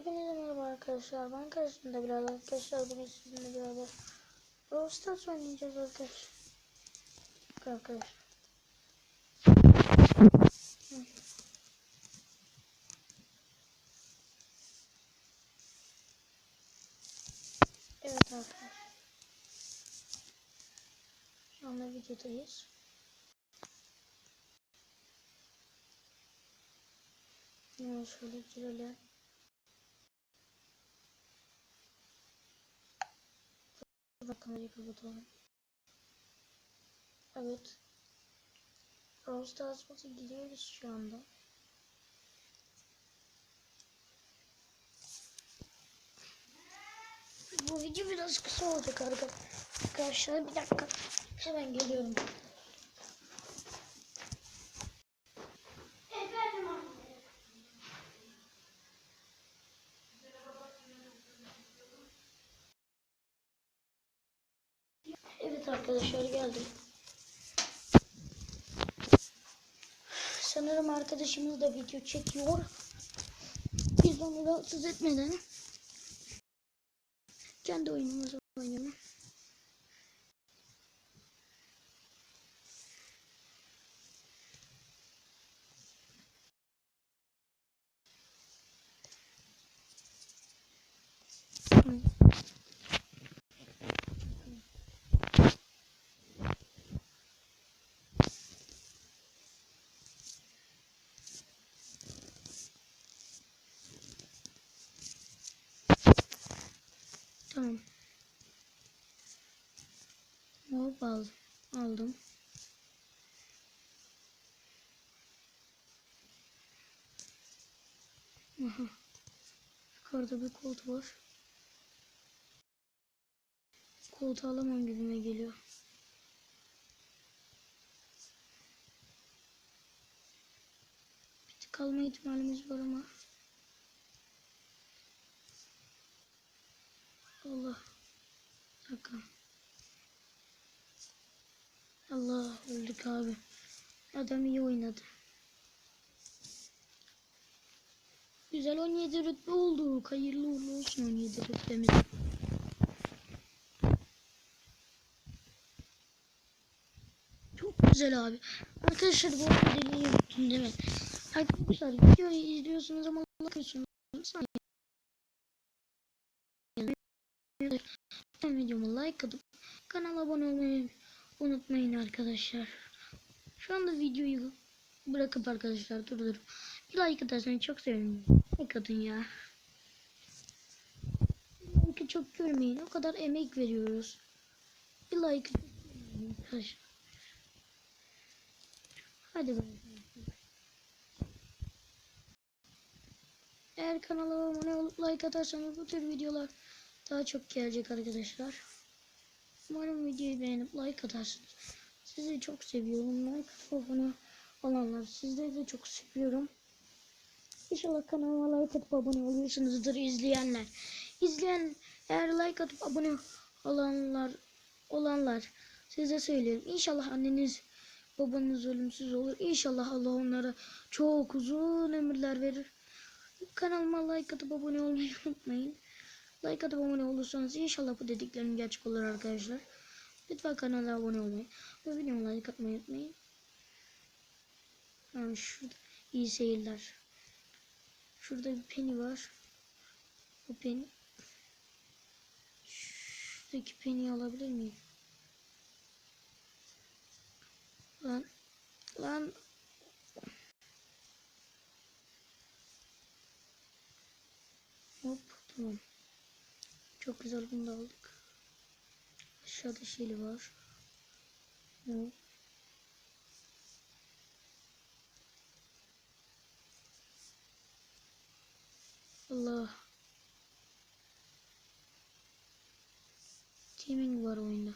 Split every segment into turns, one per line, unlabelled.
Hepinize merhaba arkadaşlar. Ben karşımda biraz arkadaşlar. Bugün sizinle beraber Brawl Stars oynayacağız arkadaşlar. Arkadaşlar. Evet arkadaşlar. Şu anda videodayız. Şöyle girelim. Bak kamerayı kapatalım. Evet. Brawl Stars'a gidiyoruz şu anda. Bu video biraz kısa olacak arkadaşlar. Bir dakika. Hemen geliyorum. Evet arkadaşlar geldim. Sanırım arkadaşımız da video çekiyor. Biz onu rahatsız etmeden kendi oyunumuzu oynayalım. Hı. Tamam. Hop aldım. Aldım. Aha. Yukarıda bir kolt var. Koltu alamam gibime geliyor. Bir tık alma ihtimalimiz var ama. Allah. Bir dakika. Allah öldük abi. Adam iyi oynadı. Güzel 17 rütbe olduk. Hayırlı uğurlu olsun 17 rütbemiz. Çok güzel abi. Arkadaşlar bu arada unuttum değil mi? Arkadaşlar videoyu izliyorsunuz ama bakıyorsunuz. Lütfen videoma like atıp kanala abone olmayı unutmayın arkadaşlar. Şu anda videoyu bırakıp arkadaşlar durdurup bir like atarsanız çok sevinirim. Like atın ya. Like'ı çok görmeyin. O kadar emek veriyoruz. Bir like arkadaşlar. Hadi bakalım. Eğer kanala abone olup like atarsanız bu tür videolar daha çok gelecek arkadaşlar. Umarım videoyu beğenip like atarsınız. Sizi çok seviyorum. Like abone olanlar sizleri de çok seviyorum. İnşallah kanalıma like atıp abone oluyorsunuzdur izleyenler. İzleyen eğer like atıp abone olanlar olanlar size söylüyorum. İnşallah anneniz babanız ölümsüz olur. İnşallah Allah onlara çok uzun ömürler verir. Kanalıma like atıp abone olmayı unutmayın. Like atıp abone olursanız inşallah bu dediklerim gerçek olur arkadaşlar. Lütfen kanala abone olmayı ve videoma like atmayı unutmayın. Ha, şurada iyi seyirler. Şurada bir penny var. Bu penny. Şuradaki penny'i alabilir miyim? Lan. Lan. Hop tamam. Çok güzel bunu da aldık. Aşağıda şeyli var. Hop. Allah. Teaming var oyunda.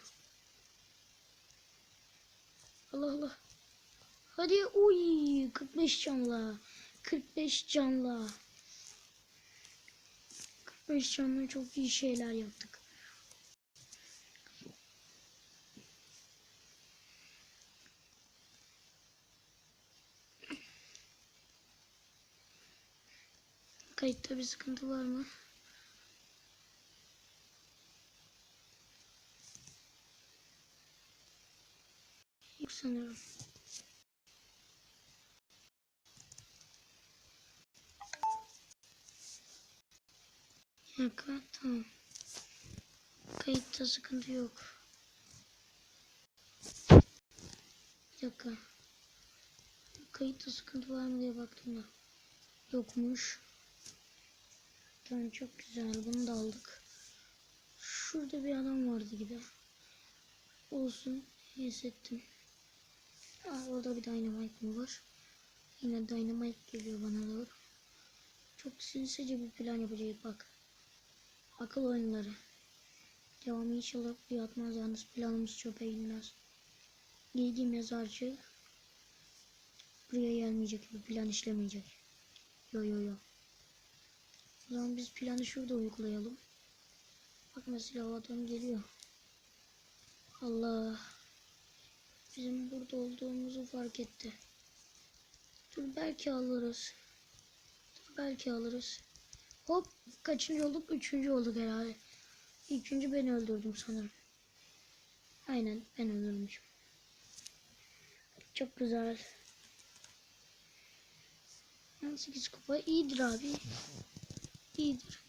Allah Allah. Hadi uy 45 canla. 45 canla. 45 canla çok iyi şeyler yaptık. Kayıtta bir sıkıntı var mı? Yok sanırım. Yok tamam. Kayıtta sıkıntı yok. Bir dakika. Kayıtta sıkıntı var mı diye baktım da. Yokmuş. Tamam çok güzel. Bunu da aldık. Şurada bir adam vardı gibi. Olsun. Hissettim. Aa, orada bir dynamite mi var? Yine dynamite geliyor bana doğru. Çok sinsice bir plan yapacağız bak. Akıl oyunları. Devamı inşallah bir atmaz yalnız planımız çöpe inmez. Giygi mezarcı. Buraya gelmeyecek bir plan işlemeyecek. Yo yo yo. O zaman biz planı şurada uygulayalım. Bak mesela adam geliyor. Allah. Bizim burada olduğumuzu fark etti. Dur belki alırız. Dur belki alırız. Hop kaçıncı olduk? Üçüncü olduk herhalde. İlk beni öldürdüm sanırım. Aynen ben öldürmüşüm. Çok güzel. 18 kupa iyidir abi. İyidir.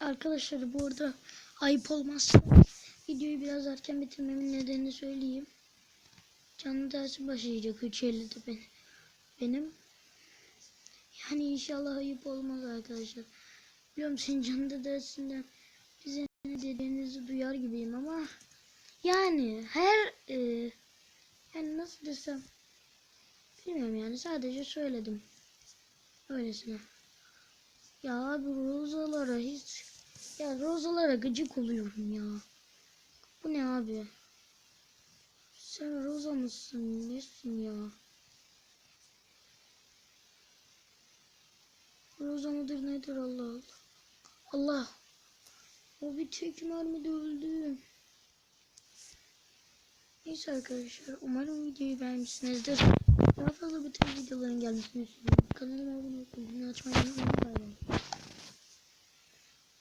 Arkadaşlar bu arada ayıp olmazsa videoyu biraz erken bitirmemin nedenini söyleyeyim. Canlı dersi başlayacak 3.50'de ben, benim. Yani inşallah ayıp olmaz arkadaşlar. Biliyorum senin canlı dersinden bize ne dediğinizi duyar gibiyim ama yani her e, yani nasıl desem bilmiyorum yani sadece söyledim. Öylesine. Ya abi rozalara hiç ya rozalara gıcık oluyorum ya. Bu ne abi? Sen roza mısın? Nesin ya? Roza mıdır nedir Allah Allah. Allah. O bir tek mermide öldü. Neyse arkadaşlar umarım videoyu beğenmişsinizdir. Daha fazla bu tür videoların gelmesini istiyorum. Kanalıma abone olmayı, açmayı unutmayın.